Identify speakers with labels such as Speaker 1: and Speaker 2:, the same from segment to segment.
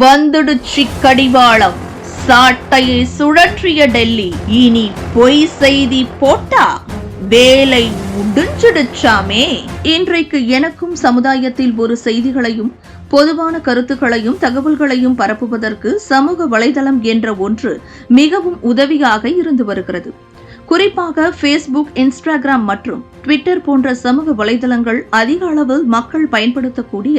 Speaker 1: வந்துடுச்சி கடிவாளம். சாட்டையை சுழற்றிய டெல்லி இனி பொய் செய்தி போட்டா வேலை முடிஞ்சிடுச்சாமே. இன்றைக்கு எனக்கும் சமுதாயத்தில் ஒரு செய்திகளையும் பொதுவான கருத்துக்களையும் தகவல்களையும் பரப்புவதற்கு சமூக வலைதளம் என்ற ஒன்று மிகவும் உதவியாக இருந்து வருகிறது. குறிப்பாக ஃபேஸ்புக் இன்ஸ்டாகிராம் மற்றும் ட்விட்டர் போன்ற சமூக வலைதளங்கள் அதிக அளவில் மக்கள் பயன்படுத்தக்கூடிய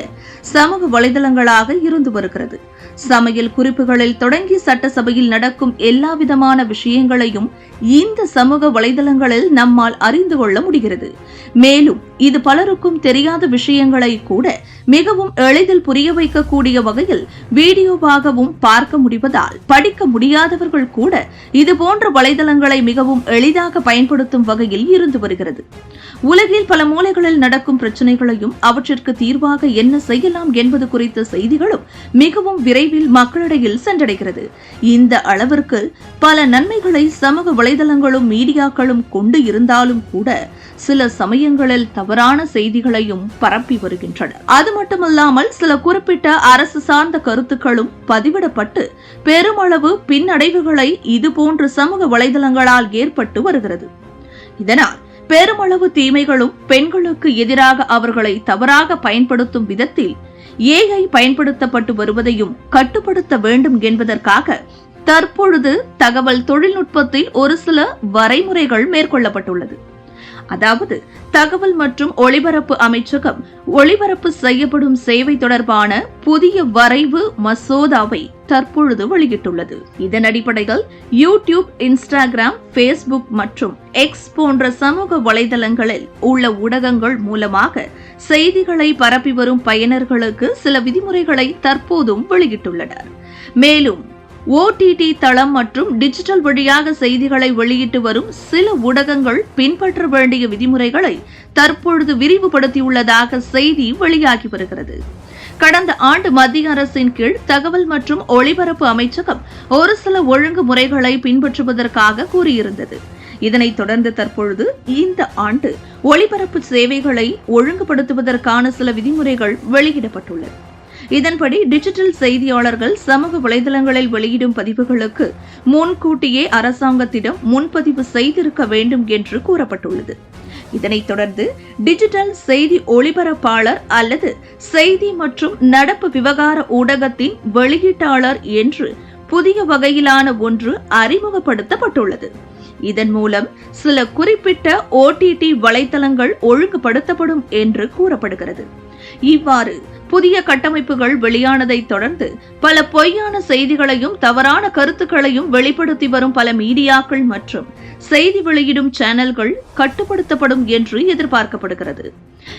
Speaker 1: சமூக வலைதளங்களாக இருந்து வருகிறது. சமையல் குறிப்புகளில் தொடங்கி சட்டசபையில் நடக்கும் எல்லா விதமான விஷயங்களையும் இந்த சமூக வலைதளங்களில் நம்மால் அறிந்து கொள்ள முடிகிறது. மேலும் இது பலருக்கும் தெரியாத விஷயங்களை கூட மிகவும் எளிதில் புரிய வைக்கக்கூடிய வகையில் வீடியோவாகவும் பார்க்க முடிவதால் படிக்க முடியாதவர்கள் கூட இது போன்ற வலைதளங்களை மிகவும் எளிதாக பயன்படுத்தும் வகையில் இருந்து வருகிறது. உலகில் பல மூலைகளில் நடக்கும் பிரச்சனைகளையும் அவற்றிற்கு தீர்வாக என்ன செய்யலாம் என்பது குறித்த செய்திகளும் மிகவும் விரைவில் மக்களிடையில் சென்றடைகிறது. இந்த அளவிற்கு பல நன்மைகளை சமூக வலைதளங்களும் மீடியாக்களும் கொண்டு இருந்தாலும் கூட சில சமயங்களில் தவறான செய்திகளையும் பரப்பி வருகின்றன. அது மட்டுமல்லாமல் சில குறிப்பிட்ட அரசு சார்ந்த கருத்துக்களும் பதிவிடப்பட்டு பெருமளவு பின்னடைவுகளை இதுபோன்ற சமூக வலைதளங்களால் ஏற்பட்டு வருகிறது. இதனால் பெருமளவு தீமைகளும் பெண்களுக்கு எதிராக அவர்களை தவறாக பயன்படுத்தும் விதத்தில் ஏஐ பயன்படுத்தப்பட்டு வருவதையும் கட்டுப்படுத்த வேண்டும் என்பதற்காக தற்பொழுது தகவல் தொழில்நுட்பத்தில் ஒரு சில வரைமுறைகள் மேற்கொள்ளப்பட்டுள்ளது. அதாவது தகவல் மற்றும் ஒளிபரப்பு அமைச்சகம் ஒளிபரப்பு செய்யப்படும் சேவை தொடர்பான புதிய வரைவு மசோதாவை தற்பொழுது வெளியிட்டுள்ளது. இதன் அடிப்படையில் யூடியூப் இன்ஸ்டாகிராம் ஃபேஸ்புக் மற்றும் எக்ஸ் போன்ற சமூக வலைதளங்களில் உள்ள ஊடகங்கள் மூலமாக செய்திகளை பரப்பி வரும் பயனர்களுக்கு சில விதிமுறைகளை தற்போதும் வெளியிட்டுள்ளனர். மேலும் ஓடிடி தளம் மற்றும் டிஜிட்டல் வழியாக செய்திகளை வெளியிட்டு வரும் சில ஊடகங்கள் பின்பற்ற வேண்டிய விதிமுறைகளை தற்பொழுது விரிவுபடுத்தியுள்ளதாக செய்தி வெளியாகி வருகிறது. கடந்த ஆண்டு மத்திய அரசின் கீழ் தகவல் மற்றும் ஒளிபரப்பு அமைச்சகம் ஒரு சில ஒழுங்குமுறைகளை பின்பற்றுவதற்காக கூறியிருந்தது. இதனைத் தொடர்ந்து தற்பொழுது இந்த ஆண்டு ஒளிபரப்பு சேவைகளை ஒழுங்குபடுத்துவதற்கான சில விதிமுறைகள் வெளியிடப்பட்டுள்ளது. இதன்படி டிஜிட்டல் செய்தியாளர்கள் சமூக வலைதளங்களில் வெளியிடும் பதிவுகளுக்கு முன்கூட்டியே அரசாங்கத்திடம் முன்பதிவு செய்திருக்க வேண்டும் என்று கூறப்பட்டுள்ளது. இதனைத் தொடர்ந்து டிஜிட்டல் செய்தி ஒளிபரப்பாளர் அல்லது செய்தி மற்றும் நடப்பு விவகார ஊடகத்தின் வெளியீட்டாளர் என்று புதிய வகையிலான ஒன்று அறிமுகப்படுத்தப்பட்டுள்ளது. இதன் மூலம் சில குறிப்பிட்ட ஓடிடி வலைத்தளங்கள் ஒழுங்குபடுத்தப்படும் என்று கூறப்படுகிறது. இவ்வாறு புதிய கட்டமைப்புகள் வெளியானதை தொடர்ந்து பல பொய்யான செய்திகளையும் தவறான கருத்துக்களையும் வெளிப்படுத்தி வரும் பல மீடியாக்கள் மற்றும் செய்தி வெளியிடும் சேனல்கள் கட்டுப்படுத்தப்படும் என்று எதிர்பார்க்கப்படுகிறது.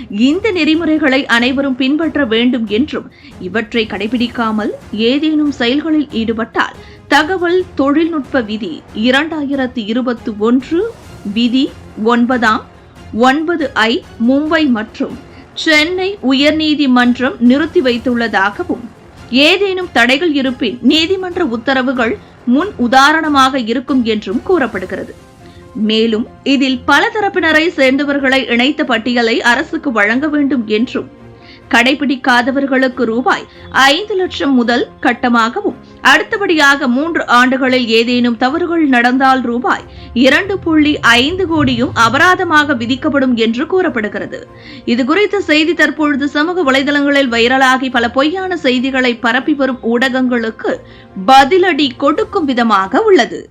Speaker 1: இந்த நெறிமுறைகளை அனைவரும் பின்பற்ற வேண்டும் என்றும் இவற்றை கடைபிடிக்காமல் ஏதேனும் செயல்களில் ஈடுபட்டால் தகவல் தொழில்நுட்ப விதி இரண்டாயிரத்தி இருபத்தி ஒன்று விதி ஒன்பதாம் ஒன்பது ஐ மும்பை மற்றும் சென்னை உயர்நீதிமன்றம் நிறுத்தி வைத்துள்ளதாகவும் ஏதேனும் தடைகள் இருப்பின் நீதிமன்ற உத்தரவுகள் முன் உதாரணமாக இருக்கும் என்றும் கூறப்படுகிறது. மேலும் இதில் பல தரப்பினரை சேர்ந்தவர்களை இணைத்த பட்டியலை அரசுக்கு வழங்க வேண்டும் என்றும் கடைபிடிக்காதவர்களுக்கு ரூபாய் ஐந்து லட்சம் முதல் கட்டமாகவும் அடுத்தபடியாக மூன்று ஆண்டுகளில் ஏதேனும் தவறுகள் நடந்தால் ரூபாய் இரண்டு புள்ளி ஐந்து கோடியும் அபராதமாக விதிக்கப்படும் என்று கூறப்படுகிறது. இதுகுறித்த செய்தி தற்பொழுது சமூக வலைதளங்களில் வைரலாகி பல பொய்யான செய்திகளை பரப்பி வரும் ஊடகங்களுக்கு பதிலடி கொடுக்கும் விதமாக உள்ளது.